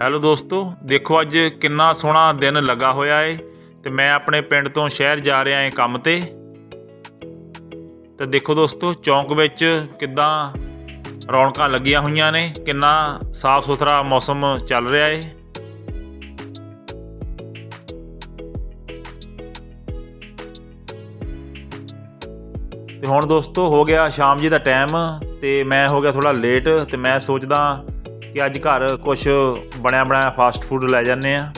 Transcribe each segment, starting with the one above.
Hello ਦੋਸਤੋ, ਦੇਖੋ ਅੱਜ ਕਿੰਨਾ ਸੋਹਣਾ ਦਿਨ ਲੱਗਾ ਹੋਇਆ ਏ ਤੇ ਮੈਂ ਆਪਣੇ ਪਿੰਡ ਤੋਂ ਸ਼ਹਿਰ ਜਾ ਰਿਹਾ ਏ ਕੰਮ ਤੇ। ਤੇ ਦੇਖੋ ਦੋਸਤੋ, ਚੌਂਕ ਵਿੱਚ ਕਿੱਦਾਂ ਰੌਣਕਾਂ ਲੱਗੀਆਂ ਹੋਈਆਂ ਨੇ, ਕਿੰਨਾ ਸਾਫ਼ ਸੁਥਰਾ ਮੌਸਮ ਚੱਲ ਰਿਹਾ ਏ। ਤੇ ਹੁਣ ਦੋਸਤੋ, ਹੋ ਗਿਆ ਸ਼ਾਮ ਜੀ ਦਾ ਟਾਈਮ ਤੇ ਮੈਂ ਹੋ ਗਿਆ ਥੋੜਾ ਲੇਟ ਤੇ ਮੈਂ ਸੋਚਦਾ ਕਿ ਅੱਜ ਘਰ ਕੁਝ ਬਣਿਆ ਬਣਾਇਆ ਫਾਸਟ ਫੂਡ ਲੈ ਜਾਂਦੇ ਆ।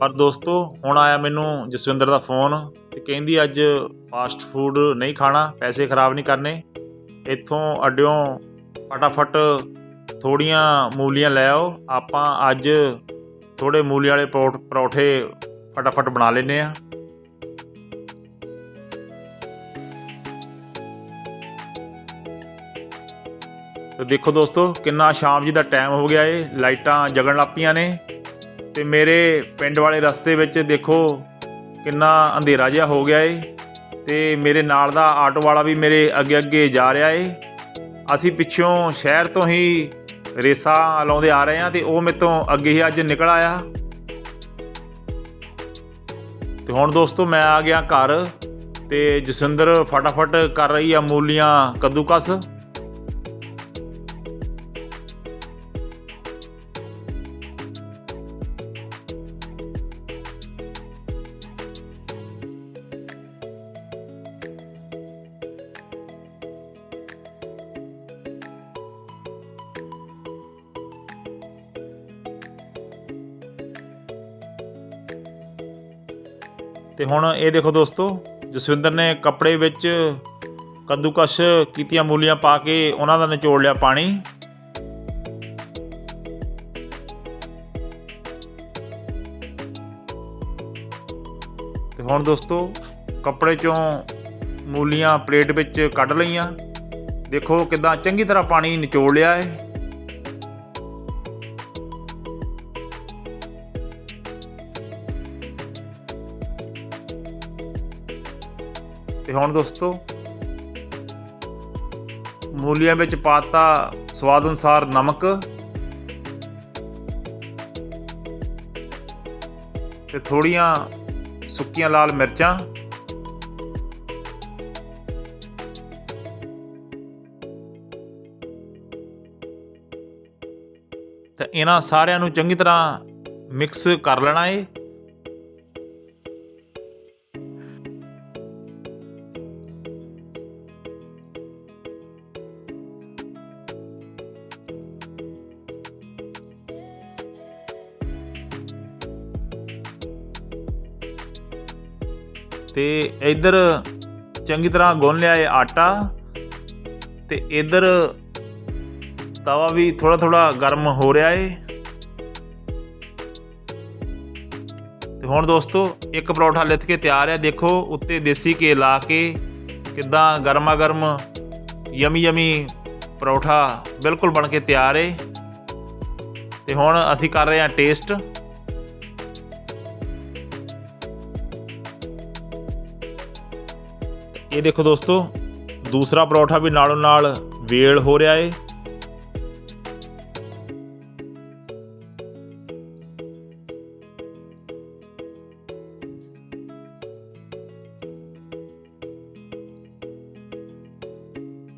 ਪਰ ਦੋਸਤੋ, ਹੁਣ ਆਇਆ ਮੈਨੂੰ ਜਸਵਿੰਦਰ ਦਾ ਫੋਨ ਕਹਿੰਦੀ ਅੱਜ ਫਾਸਟ ਫੂਡ ਨਹੀਂ ਖਾਣਾ, ਪੈਸੇ ਖਰਾਬ ਨਹੀਂ ਕਰਨੇ। ਇੱਥੋਂ ਅੱਡਿਓਂ ਫਟਾਫਟ ਥੋੜੀਆਂ ਮੂਲੀਆਂ ਲੈ ਆਓ। ਆਪਾਂ ਅੱਜ ਥੋੜੇ ਮੂਲੀ ਵਾਲੇ ਪਰੌਠ- ਪਰੌਠੇ ਫਟਾਫਟ ਬਣਾ ਲੈਨੇ ਆ ਤੇ ਦੇਖੋ ਦੋਸਤੋ, ਕਿੰਨਾ ਸ਼ਾਮ ਜੀ ਦਾ ਟਾਈਮ ਹੋ ਗਿਆ ਏ। ਲਾਈਟਾਂ ਜਗਣ ਲੱਗ ਪਈਆਂ ਨੇ। ਤੇ ਮੇਰੇ ਪਿੰਡ ਵਾਲੇ ਰਸਤੇ ਵਿੱਚ ਦੇਖੋ ਕਿੰਨਾ ਅੰਧੇਰਾ ਜਿਹਾ ਹੋ ਗਿਆ ਏ। ਤੇ ਮੇਰੇ ਨਾਲ ਦਾ ਆਟੋ ਵਾਲਾ ਵੀ ਮੇਰੇ ਅੱਗੇ ਅੱਗੇ ਜਾ ਰਿਹਾ ਏ। ਅਸੀਂ ਪਿੱਛੋਂ ਸ਼ਹਿਰ ਤੋਂ ਹੀ ਰੇਸਾ ਲਾਉਂਦੇ ਆ ਰਹੇ ਹਾਂ ਤੇ ਉਹ ਮੇਰੇ ਤੋਂ ਅੱਗੇ ਹੀ ਅੱਜ ਨਿਕਲ ਆਇਆ। ਤੇ ਹੁਣ ਦੋਸਤੋ ਮੈਂ ਆ ਗਿਆ ਘਰ ਤੇ ਜਸਵਿੰਦਰ ਫਟਾਫਟ ਕਰ ਰਹੀ ਆ ਮੂਲੀਆਂ ਕੱਦੂਕਸ। ਤੇ ਹੁਣ ਇਹ ਦੇਖੋ ਦੋਸਤੋ, ਜਸਵਿੰਦਰ ਨੇ ਕੱਪੜੇ ਵਿੱਚ ਕੱਦੂਕਸ਼ ਕੀਤੀਆਂ ਮੂਲੀਆਂ ਪਾ ਕੇ ਉਹਨਾਂ ਦਾ ਨਿਚੋੜ ਲਿਆ ਪਾਣੀ। ਤੇ ਹੁਣ ਦੋਸਤੋ, ਕੱਪੜੇ ਚੋਂ ਮੂਲੀਆਂ ਪਲੇਟ ਵਿੱਚ ਕੱਢ ਲਈਆਂ। ਦੇਖੋ ਕਿਦਾਂ ਚੰਗੀ ਤਰ੍ਹਾਂ ਪਾਣੀ ਨਿਚੋੜ ਲਿਆ ਹੈ। ਤੇ ਹੁਣ ਦੋਸਤੋ, ਮੂਲੀਆਂ ਵਿੱਚ ਪਾਤਾ ਸਵਾਦ ਅਨੁਸਾਰ ਨਮਕ ਤੇ ਥੋੜੀਆਂ ਸੁੱਕੀਆਂ ਲਾਲ ਮਿਰਚਾਂ ਤਾਂ ਇਹਨਾਂ ਸਾਰਿਆਂ ਨੂੰ ਚੰਗੀ ਤਰ੍ਹਾਂ ਮਿਕਸ ਕਰ ਲੈਣਾ ਏ। ਤੇ ਇੱਧਰ ਚੰਗੀ ਤਰ੍ਹਾਂ ਗੁੰਨ ਲਿਆ ਇਹ ਆਟਾ ਤੇ ਇੱਧਰ ਤਵਾ ਵੀ ਥੋੜਾ ਥੋੜਾ ਗਰਮ ਹੋ ਰਿਹਾ ਏ। ਤੇ ਹੁਣ ਦੋਸਤੋ ਇੱਕ ਪਰੌਠਾ ਲਿੱਥ ਕੇ ਤਿਆਰ ਹੈ ਦੇਖੋ ਉੱਤੇ ਦੇਸੀ ਘੇ ਲਾ ਕੇ ਕਿਦਾਂ ਗਰਮਾ ਗਰਮ ਯਮੀ ਯਮੀ ਪਰੌਠਾ ਬਿਲਕੁਲ ਬਣ ਕੇ ਤਿਆਰ ਏ। ਤੇ ਹੁਣ ਅਸੀਂ ਕਰ ਰਹੇ ਹਾਂ ਟੇਸਟ। ਇਹ ਦੇਖੋ ਦੋਸਤੋ, ਦੂਸਰਾ ਪਰੌਠਾ ਵੀ ਨਾਲੋਂ ਨਾਲ ਵੇਲ ਹੋ ਰਿਹਾ ਏ।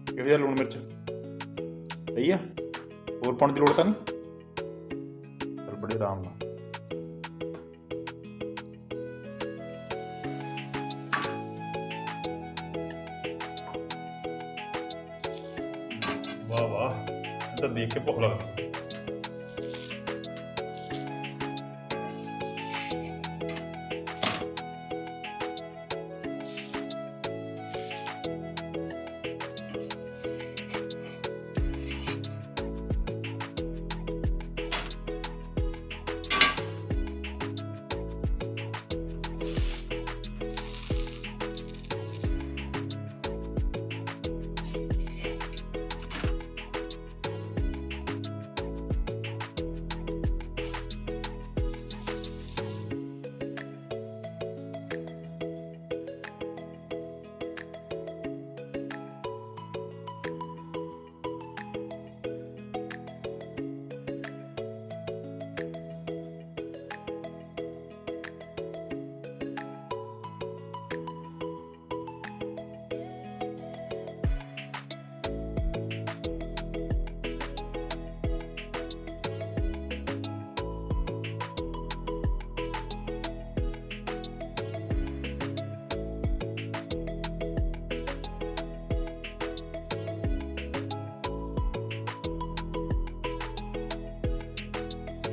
ਕਿਹੋ ਜਿਹਾ ਲੂਣ ਮਿਰਚ? ਸਹੀ ਆ? ਹੋਰ ਪਾਉਣ ਦੀ ਲੋੜ ਤਾਂ ਨਹੀਂ? ਚਲ ਬੜੇ ਆਰਾਮ ਨਾਲ। ਵਾਹ ਵਾਹ। ਇਹ ਤਾਂ ਦੇਖ ਕੇ ਭੁੱਖ ਲੱਗਦੀ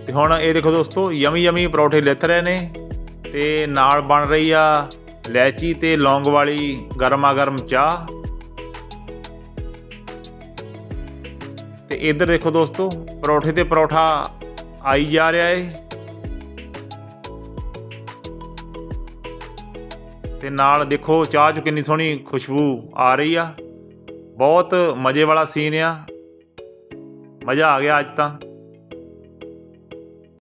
ਤੇ ਹੁਣ ਇਹ ਦੇਖੋ ਦੋਸਤੋ, ਯਮੀ ਯਮੀ ਪਰੌਠੇ ਲਿੱਥ ਰਹੇ ਨੇ ਤੇ ਨਾਲ ਬਣ ਰਹੀ ਆ ਲੈਚੀ ਤੇ ਲੌਂਗ ਵਾਲੀ ਗਰਮਾ ਗਰਮ ਚਾਹ। ਤੇ ਇੱਧਰ ਦੇਖੋ ਦੋਸਤੋ, ਪਰੌਠੇ ਤੇ ਪਰੌਠਾ ਆਈ ਜਾ ਰਿਹਾ ਏ। ਤੇ ਨਾਲ ਦੇਖੋ, ਚਾਹ ਚ ਕਿੰਨੀ ਸੋਹਣੀ ਖੁਸ਼ਬੂ ਆ ਰਹੀ ਆ। ਬਹੁਤ ਮਜ਼ੇ ਵਾਲਾ ਸੀਨ ਆ। ਮਜ਼ਾ ਆ ਗਿਆ ਅੱਜ ਤਾਂ।